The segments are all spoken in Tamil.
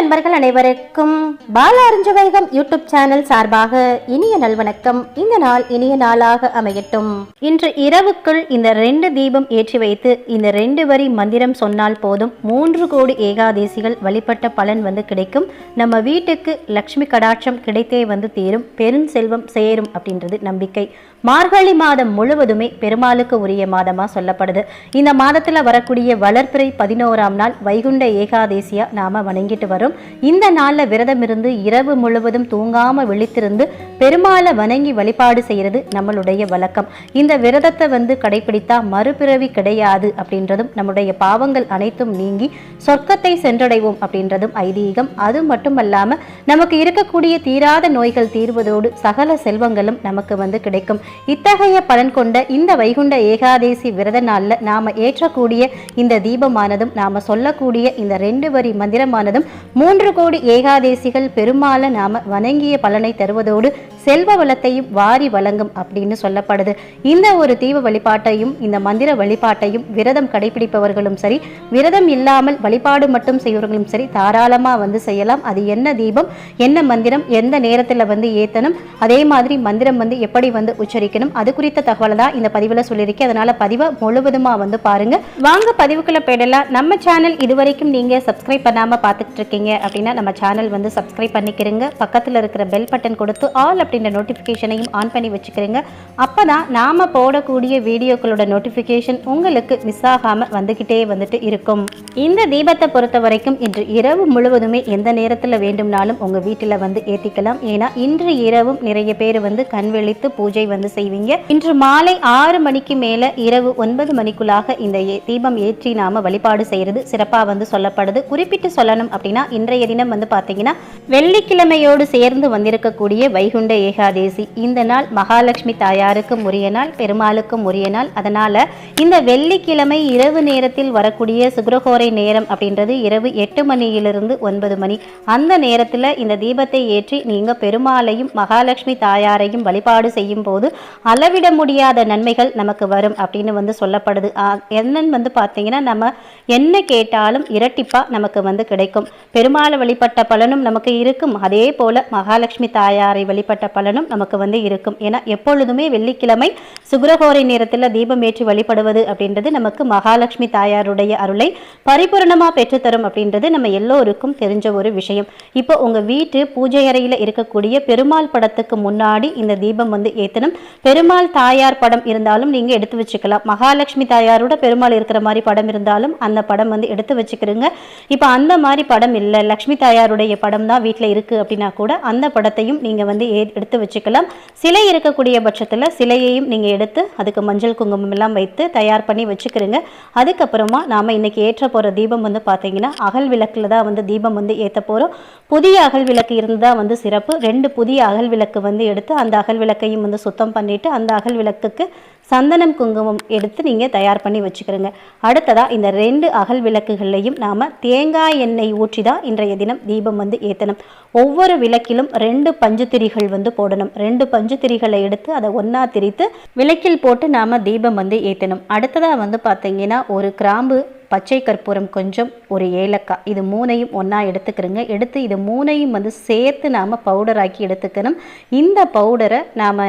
நண்பர்கள் அனைவருக்கும் பால அறிஞ்சவைகம் யூடியூப் சேனல் சார்பாக இனிய நல்வணக்கம். இந்த நாள் இனிய நாளாக அமையட்டும். இன்று இரவுக்குள் இந்த ரெண்டு தீபம் ஏற்றி வைத்து இந்த ரெண்டு வரி மந்திரம் சொன்னால் போதும் மூன்று கோடி ஏகாதேசிகள் வழிபட்ட பலன் வந்து கிடைக்கும். நம்ம வீட்டுக்கு லக்ஷ்மி கடாட்சம் கிடைத்தே வந்து தீரும். பெருஞ்செல்வம் சேரும் அப்படின்றது நம்பிக்கை. மார்கழி மாதம் முழுவதுமே பெருமாளுக்கு உரிய மாதமா சொல்லப்படுது. இந்த மாதத்துல வரக்கூடிய வளர்பிறை பதினோராம் நாள் வைகுண்ட ஏகாதேசியா நாம வணங்கிட்டு வரும். இந்த நாள்ல விரதம் இருந்து இரவு முழுவதும் தூங்காம விழித்திருந்து பெருமாளை வணங்கி வழிபாடு செய்யறது நம்மளுடைய வழக்கம். இந்த விரதத்தை வந்து கடைபிடித்தா மறுபிறவி கிடையாது அப்படின்றதும் நம்முடைய பாவங்கள் அனைத்தும் நீங்கி சொர்க்கத்தை சென்றடைவோம் அப்படின்றதும் ஐதீகம். அது மட்டுமல்லாம நமக்கு இருக்கக்கூடிய தீராத நோய்கள் தீர்வதோடு சகல செல்வங்களும் நமக்கு வந்து கிடைக்கும். இத்தகைய பலன் கொண்ட இந்த வைகுண்ட ஏகாதேசி விரத நாள்ல நாம ஏற்றக்கூடிய இந்த தீபமானதும் நாம சொல்லக்கூடிய இந்த ரெண்டு வரி மந்திரமானதும் மூன்று கோடி ஏகாதேசிகள் பெருமாளை நாம வணங்கிய பலனை தருவதோடு செல்வ வளத்தையும் வாரி வழங்கும் அப்படின்னு சொல்லப்படுது. இந்த ஒரு தீப வழிபாட்டையும் இந்த மந்திர வழிபாட்டையும் விரதம் கடைபிடிப்பவர்களும் சரி விரதம் இல்லாமல் வழிபாடு மட்டும் செய்வர்களும் சரி தாராளமாக வந்து செய்யலாம். அது என்ன தீபம் என்ன மந்திரம் எந்த நேரத்தில் வந்து ஏற்றணும் அதே மாதிரி மந்திரம் வந்து எப்படி வந்து உச்சரிக்கணும் அது குறித்த தகவலை தான் இந்த பதிவில் சொல்லியிருக்கேன். அதனால் பதிவை முழுவதுமாக வந்து பாருங்கள் வாங்க பதிவுக்குள்ள போயிடலாம். நம்ம சேனல் இதுவரைக்கும் நீங்கள் சப்ஸ்கிரைப் பண்ணாமல் பார்த்துட்டு இருக்கீங்க அப்படின்னா நம்ம சேனல் வந்து சப்ஸ்கிரைப் பண்ணிக்கிறீங்க பக்கத்தில் இருக்கிற பெல் பட்டன் கொடுத்து ஆல் அப்படின்ற நோட்டிஃபிகேஷனையும் ஆன் பண்ணி வச்சுக்கிறீங்க. அப்பதான் நாம போடக்கூடிய வீடியோக்களோட நோட்டிஃபிகேஷன் உங்களுக்கு மிஸ் ஆகாம வந்துக்கிட்டே வந்துட்டு இருக்கும். இந்த தீபத்தை பொறுத்த வரைக்கும் இன்று இரவு முழுவதுமே எந்த நேரத்தில் வேண்டும்னாலும் உங்கள் வீட்டில் வந்து ஏற்றிக்கலாம் ஏன்னா இன்று இரவும் நிறைய பேர் வந்து கண் விழித்து பூஜை வந்து செய்வீங்க. இன்று மாலை ஆறு மணிக்கு மேல இரவு ஒன்பது மணிக்குள்ளாக இந்த தீபம் ஏற்றி நாம வழிபாடு செய்யறது சிறப்பா வந்து சொல்லப்படுது. குறிப்பிட்டு சொல்லணும் அப்படின்னா இன்றைய தினம் வந்து பாத்தீங்கன்னா வெள்ளிக்கிழமையோடு சேர்ந்து வந்திருக்கக்கூடிய வைகுண்ட ஏகாதேசி. இந்த நாள் மகாலட்சுமி தாயாருக்கும் உரிய நாள் பெருமாளுக்கும் உரிய நாள். அதனால் இந்த வெள்ளிக்கிழமை இரவு நேரத்தில் வரக்கூடிய சுக்ரஹோரை நேரம் அப்படின்றது இரவு எட்டு மணியிலிருந்து ஒன்பது மணி. அந்த நேரத்தில் இந்த தீபத்தை ஏற்றி நீங்கள் பெருமாளையும் மகாலட்சுமி தாயாரையும் வழிபாடு செய்யும் போது அளவிட முடியாத நன்மைகள் நமக்கு வரும் அப்படின்னு வந்து சொல்லப்படுது. என்னன்னு வந்து பார்த்தீங்கன்னா நம்ம என்ன கேட்டாலும் இரட்டிப்பாக நமக்கு வந்து கிடைக்கும். பெருமாளை வழிபட்ட பலனும் நமக்கு இருக்கும். அதே போல் மகாலட்சுமி தாயாரை வழிபட்ட பலனும் நமக்கு வந்து இருக்கும். ஏன்னா எப்பொழுதுமே வெள்ளிக்கிழமை சுக்கிரஹோரை நேரத்தில் தீபம் ஏற்றி வழிபடுவது அப்படின்றது நமக்கு மகாலட்சுமி தாயாருடைய அருளை பரிபூரணமா பெற்றுத்தரும் அப்படின்றது நம்ம எல்லோருக்கும் தெரிஞ்ச ஒரு விஷயம். இப்போ உங்க வீட்டு பூஜை அறையில இருக்கக்கூடிய பெருமாள் படத்துக்கு முன்னாடி இந்த தீபம் வந்து ஏத்தணும். பெருமாள் தாயார் படம் இருந்தாலும் நீங்க எடுத்து வச்சுக்கலாம். மகாலட்சுமி தாயாரோட பெருமாள் இருக்கிற மாதிரி படம் இருந்தாலும் அந்த படம் வந்து எடுத்து வச்சுக்கிறீங்க இப்போ அந்த மாதிரி படம் இல்லை லக்ஷ்மி தாயாருடைய படம் தான் வீட்டில் இருக்கு அப்படின்னா கூட அந்த படத்தையும் நீங்க வந்து ஏ- எடுத்து வச்சுக்கலாம். சிலை இருக்கக்கூடிய பட்சத்தில் சிலையையும் நீங்கள் எடுத்து அதுக்கு மஞ்சள் குங்குமம் எல்லாம் வைத்து தயார் பண்ணி வச்சுக்கிறீங்க அதுக்கப்புறமா நாம் இன்னைக்கு ஏற்ற போகிற தீபம் வந்து பார்த்தீங்கன்னா அகல் விளக்கில் தான் வந்து தீபம் வந்து ஏற்ற போகிறோம் புதிய அகல் விளக்கு இருந்தால் வந்து சிறப்பு. ரெண்டு புதிய அகல் விளக்கு வந்து எடுத்து அந்த அகல் விளக்கையும் வந்து சுத்தம் பண்ணிவிட்டு அந்த அகல் விளக்குக்கு சந்தனம் குங்குமம் எடுத்து நீங்கள் தயார் பண்ணி வச்சுக்கிறோங்க. அடுத்ததாக இந்த ரெண்டு அகல் விளக்குகள்லையும் நாம் தேங்காய் எண்ணெய் ஊற்றி தான் இன்றைய தினம் தீபம் வந்து ஏற்றணும் ஒவ்வொரு விளக்கிலும் ரெண்டு பஞ்சுத்திரிகள் வந்து போடணும். ரெண்டு பஞ்சுத்திரிகளை எடுத்து அதை ஒன்றா திரித்து விளக்கில் போட்டு நாம் தீபம் வந்து ஏற்றணும் அடுத்ததாக வந்து பார்த்திங்கன்னா ஒரு கிராம்பு பச்சை கற்பூரம் கொஞ்சம் ஒரு ஏலக்காய். இது மூணையும் ஒன்றா எடுத்துக்கிறோங்க. எடுத்து இது மூணையும் வந்து சேர்த்து நாம் பவுடராக்கி எடுத்துக்கணும். இந்த பவுடரை நாம்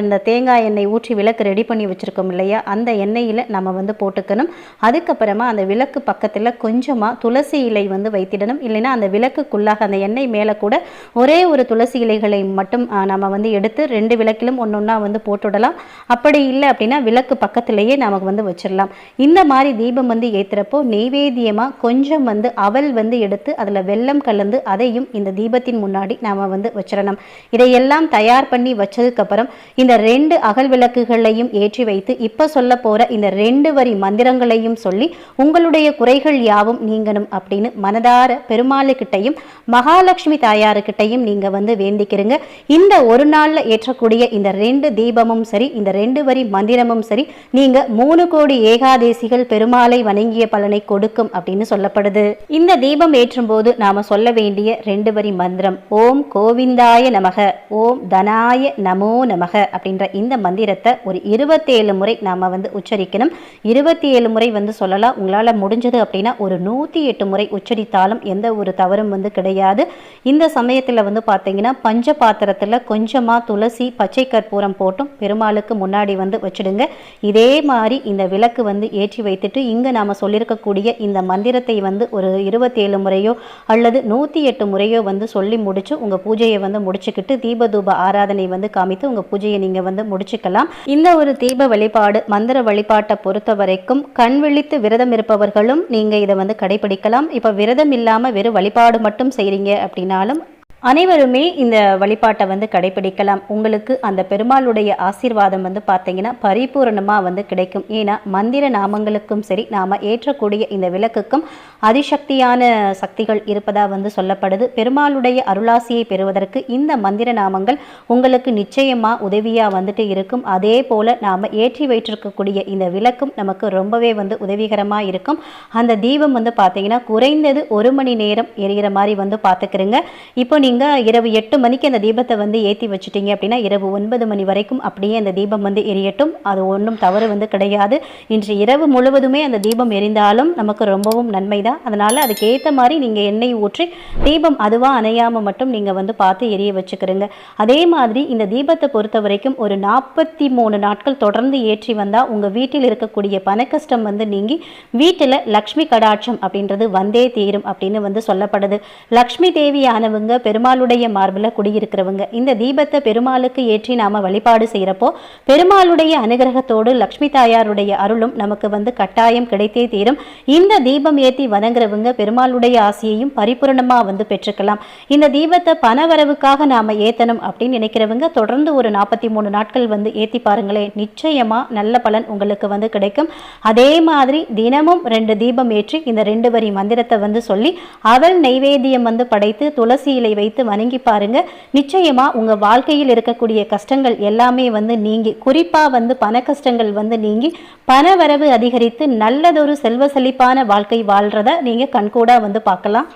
அந்த தேங்காய் எண்ணெய் ஊற்றி விளக்கு ரெடி பண்ணி வச்சுருக்கோம் இல்லையா? அந்த எண்ணெயில் நம்ம வந்து போட்டுக்கணும். அதுக்கப்புறமா அந்த விளக்கு பக்கத்தில் கொஞ்சமாக துளசி இலை வந்து வைத்திடணும். இல்லைன்னா அந்த விளக்குக்குள்ளாக அந்த எண்ணெய் மேலே கூட ஒரே ஒரு துளசி இலைகளை மட்டும் நம்ம வந்து எடுத்து ரெண்டு விளக்கிலும் ஒன்று ஒன்றா வந்து போட்டுடலாம். அப்படி இல்லை அப்படின்னா விளக்கு பக்கத்திலேயே நமக்கு வந்து வச்சிடலாம். இந்த மாதிரி தீபம் வந்து ஏற்றுற ஏற்றுறப்போ நெய்வேத்தியமாக கொஞ்சம் வந்து அவல் வந்து எடுத்து அதில் வெல்லம் கலந்து அதையும் இந்த தீபத்தின் முன்னாடி நாம் வந்து வச்சிடணும். இதையெல்லாம் தயார் பண்ணி வச்சதுக்கப்புறம் இந்த ரெண்டு அகல் விளக்குகளையும் ஏற்றி வைத்து இப்போ சொல்ல போகிற இந்த ரெண்டு வரி மந்திரங்களையும் சொல்லி உங்களுடைய குறைகள் யாவும் நீங்கணும் அப்படின்னு மனதார பெருமாளுக்கிட்டையும் மகாலட்சுமி தாயாருக்கிட்டையும் நீங்கள் வந்து வேண்டிக்கிறீங்க. இந்த ஒரு நாளில் ஏற்றக்கூடிய இந்த ரெண்டு தீபமும் சரி இந்த ரெண்டு வரி மந்திரமும் சரி நீங்கள் மூணு கோடி ஏகாதேசிகள் பெருமாளை வணங்கிய பலனை கொடுக்கும் அப்படின்னு சொல்லப்படுது. இந்த தீபம் ஏற்றும் போது நாம சொல்ல வேண்டிய ரெண்டு வரி மந்திரம் ஓம் கோவிந்தாய நமக ஓம் தனாய நமோ நமக அப்படின்ற இந்த மந்திரத்தை ஒரு இருபத்தேழு முறை நாம வந்து உச்சரிக்கணும். இருபத்தி ஏழு முறை வந்து சொல்லலாம். உங்களால் முடிஞ்சது அப்படின்னா ஒரு நூற்றி எட்டு முறை உச்சரித்தாலும் எந்த ஒரு தவறும் வந்து கிடையாது. இந்த சமயத்தில் வந்து பார்த்தீங்கன்னா பஞ்ச பாத்திரத்தில் கொஞ்சமாக துளசி பச்சை கற்பூரம் போட்டும் பெருமாளுக்கு முன்னாடி வந்து வச்சிடுங்க. இதே மாதிரி இந்த விளக்கு வந்து ஏற்றி வைத்துட்டு இங்கே நாம் இருக்கக்கூடிய இந்த மந்திரத்தை வந்து ஒரு இருபத்தேழு முறையோ அல்லது நூற்றி எட்டு முறையோ வந்து சொல்லி முடிச்சு உங்கள் பூஜையை வந்து முடிச்சுக்கிட்டு தீபதூப ஆராதனை வந்து காமித்து உங்கள் பூஜையை நீங்கள் வந்து முடிச்சுக்கலாம். இந்த ஒரு தீப வழிபாடு மந்திர வழிபாட்டை பொறுத்த வரைக்கும் கண் விழித்து விரதம் இருப்பவர்களும் நீங்கள் இதை வந்து கடைபிடிக்கலாம். இப்போ விரதம் இல்லாமல் வெறும் வழிபாடு மட்டும் செய்கிறீங்க அப்படின்னாலும் அனைவருமே இந்த வழிபாட்டை வந்து கடைபிடிக்கலாம். உங்களுக்கு அந்த பெருமாளுடைய ஆசீர்வாதம் வந்து பார்த்தீங்கன்னா பரிபூரணமாக வந்து கிடைக்கும். ஏன்னா மந்திர நாமங்களுக்கும் சரி நாம் ஏற்றக்கூடிய இந்த விளக்குக்கும் அதிசக்தியான சக்திகள் இருப்பதாக வந்து சொல்லப்படுது. பெருமாளுடைய அருளாசியை பெறுவதற்கு இந்த மந்திர நாமங்கள் உங்களுக்கு நிச்சயமாக உதவியாக வந்துட்டு இருக்கும். அதே போல் நாம் ஏற்றி வைத்திருக்கக்கூடிய இந்த விளக்கும் நமக்கு ரொம்பவே வந்து உதவிகரமாக இருக்கும். அந்த தீபம் வந்து பார்த்தீங்கன்னா குறைந்தது ஒரு மணி நேரம் எரிகிற மாதிரி வந்து பார்த்துக்கிறங்க. இப்போ நீங்கள் இரவு எட்டு மணிக்கு அந்த தீபத்தை வந்து ஏற்றி வச்சுட்டீங்க அப்படின்னா இரவு ஒன்பது மணி வரைக்கும் அப்படியே அந்த தீபம் வந்து எரியட்டும். அது ஒன்றும் தவறு வந்து கிடையாது. இன்று இரவு முழுவதுமே அந்த தீபம் எரிந்தாலும் நமக்கு ரொம்பவும் நன்மை தான் அதனால் அதுக்கேற்ற மாதிரி நீங்கள் எண்ணெய் ஊற்றி தீபம் அதுவாக அணையாமல் மட்டும் நீங்கள் வந்து பார்த்து எரிய வச்சுக்கிறீங்க. அதே மாதிரி இந்த தீபத்தை பொறுத்த வரைக்கும் ஒரு நாற்பத்தி மூணு நாட்கள் தொடர்ந்து ஏற்றி வந்தால் உங்கள் வீட்டில் இருக்கக்கூடிய பணக்கஷ்டம் வந்து நீங்கி வீட்டில் லக்ஷ்மி கடாட்சம் அப்படின்றது வந்தே தீரும் அப்படின்னு வந்து சொல்லப்படுது. லக்ஷ்மி தேவியானவங்க பெரும் பெருமாளுடைய மார்பில் குடியிருக்கிறவங்க. இந்த தீபத்தை பெருமாளுக்கு ஏற்றி நாம் வழிபாடு செய்கிறப்போ பெருமாளுடைய அனுகிரகத்தோடு லக்ஷ்மி தாயாருடைய அருளும் நமக்கு வந்து கட்டாயம் கிடைத்தே தீரும். இந்த தீபம் ஏற்றி வணங்குறவங்க பெருமாளுடைய ஆசையையும் பரிபூரணமாக வந்து பெற்றுக்கலாம். இந்த தீபத்தை பணவரவுக்காக நாம் ஏற்றணும் அப்படின்னு நினைக்கிறவங்க தொடர்ந்து ஒரு நாற்பத்தி மூணு நாட்கள் வந்து ஏற்றி பாருங்களேன். நிச்சயமாக நல்ல பலன் உங்களுக்கு வந்து கிடைக்கும். அதே மாதிரி தினமும் ரெண்டு தீபம் ஏற்றி இந்த ரெண்டு வரி மந்திரத்தை வந்து சொல்லி அவள் நைவேத்தியம் வந்து படைத்து துளசி இலை வைத்து வணங்கி பாருங்க. நிச்சயமா உங்க வாழ்க்கையில் இருக்கக்கூடிய கஷ்டங்கள் எல்லாமே வந்து நீங்கி குறிப்பா வந்து பண கஷ்டங்கள் வந்து நீங்கி பணவரவு அதிகரித்து நல்லதொரு செல்வ செழிப்பான வாழ்க்கை வாழ்றத நீங்க கண்கூடா வந்து பார்க்கலாம்.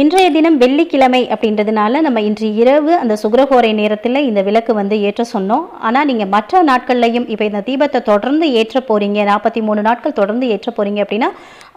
இன்றைய தினம் வெள்ளிக்கிழமை அப்படின்றதுனால நம்ம இன்று இரவு அந்த சுகரஹோரை நேரத்தில் இந்த விளக்கு வந்து ஏற்ற சொன்னோம். ஆனால் நீங்கள் மற்ற நாட்கள்லையும் இப்போ இந்த தீபத்தை தொடர்ந்து ஏற்ற போகிறீங்க நாற்பத்தி மூணு நாட்கள் தொடர்ந்து ஏற்ற போகிறீங்க அப்படின்னா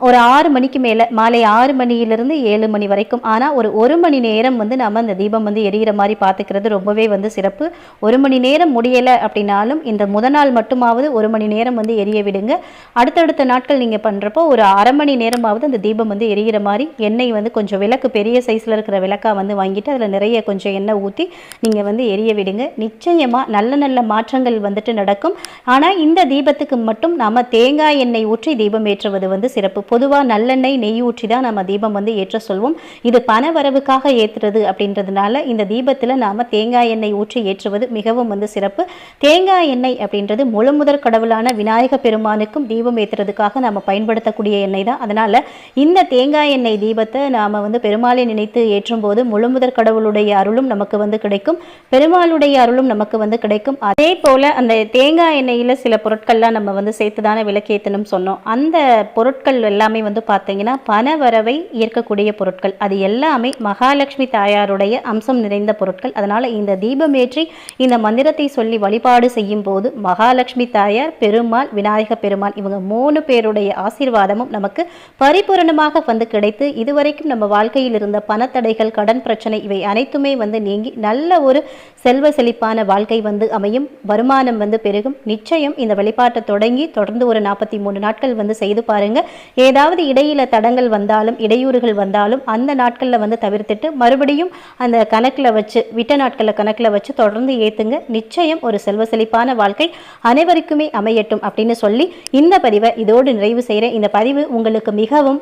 ஒரு ஆறு மணிக்கு மேலே மாலை ஆறு மணியிலிருந்து ஏழு மணி வரைக்கும் ஆனால் ஒரு ஒரு மணி நேரம் வந்து நம்ம அந்த தீபம் வந்து எரியிற மாதிரி பார்த்துக்கிறது ரொம்பவே வந்து சிறப்பு. ஒரு மணி நேரம் முடியலை அப்படின்னாலும் இந்த முத நாள் மட்டுமாவது ஒரு மணி நேரம் வந்து எரிய விடுங்க. அடுத்தடுத்த நாட்கள் நீங்கள் பண்ணுறப்போ ஒரு அரை மணி நேரமாவது அந்த தீபம் வந்து எரியிற மாதிரி எண்ணெய் வந்து கொஞ்சம் விளக்கு பெரிய சைஸில் இருக்கிற விளக்கா வந்து வாங்கிட்டு அதில் நிறைய கொஞ்சம் எண்ணெய் ஊற்றி நீங்கள் வந்து எரிய விடுங்க. நிச்சயமாக நல்ல நல்ல மாற்றங்கள் வந்துட்டு நடக்கும். ஆனால் இந்த தீபத்துக்கு மட்டும் நாம் தேங்காய் எண்ணெய் ஊற்றி தீபம் ஏற்றுவது வந்து சிறப்பு. பொதுவாக நல்லெண்ணெய் நெய் ஊற்றி தான் நம்ம தீபம் வந்து ஏற்ற சொல்வோம். இது பண வரவுக்காக ஏற்றுறது அப்படின்றதுனால இந்த தீபத்தில் நாம் தேங்காய் எண்ணெய் ஊற்றி ஏற்றுவது மிகவும் வந்து சிறப்பு. தேங்காய் எண்ணெய் அப்படின்றது முழுமுதற் கடவுளான விநாயக பெருமானுக்கும் தீபம் ஏற்றுறதுக்காக நாம் பயன்படுத்தக்கூடிய எண்ணெய் தான். அதனால் இந்த தேங்காய் எண்ணெய் தீபத்தை நாம் வந்து பெருமாளை நினைத்து ஏற்றும்போது முழுமுதற் கடவுளுடைய அருளும் நமக்கு வந்து கிடைக்கும். பெருமாளுடைய அருளும் நமக்கு வந்து கிடைக்கும். அதே போல் அந்த தேங்காய் எண்ணெயில் சில பொருட்கள்லாம் நம்ம வந்து சேர்த்து தானே விளக்கேற்றணும் சொன்னோம். அந்த பொருட்கள் எல்லாமே வந்து பார்த்தீங்கன்னா பண வரவை ஈர்க்கக்கூடிய பொருட்கள். அது எல்லாமே மகாலட்சுமி தாயாருடைய அம்சம் நிறைந்த பொருட்கள். அதனால் இந்த தீபம் ஏற்றி இந்த மந்திரத்தை சொல்லி வழிபாடு செய்யும் போது மகாலட்சுமி தாயார் பெருமாள் விநாயக பெருமாள் இவங்க மூணு பேருடைய ஆசீர்வாதமும் நமக்கு பரிபூரணமாக வந்து கிடைத்து இதுவரைக்கும் நம்ம வாழ்க்கையில் இருந்த பணத்தடைகள் கடன் பிரச்சனை இவை அனைத்துமே வந்து நீங்கி நல்ல ஒரு செல்வ செழிப்பான வாழ்க்கை வந்து அமையும். வருமானம் வந்து பெருகும். நிச்சயம் இந்த வழிபாட்டை தொடங்கி தொடர்ந்து ஒரு நாற்பத்தி மூணு நாட்கள் வந்து செய்து பாருங்க. ஏதாவது இடையில தடங்கள் வந்தாலும் இடையூறுகள் வந்தாலும் அந்த நாட்களில் வந்து தவிர்த்துட்டு மறுபடியும் அந்த கணக்கில் வச்சு விட்ட நாட்களில் கணக்கில் வச்சு தொடர்ந்து ஏற்றுங்க நிச்சயம் ஒரு செல்வ செழிப்பான வாழ்க்கை அனைவருக்குமே அமையட்டும் அப்படின்னு சொல்லி இந்த பதிவை இதோடு நிறைவு செய்கிறேன் இந்த பதிவு உங்களுக்கு மிகவும்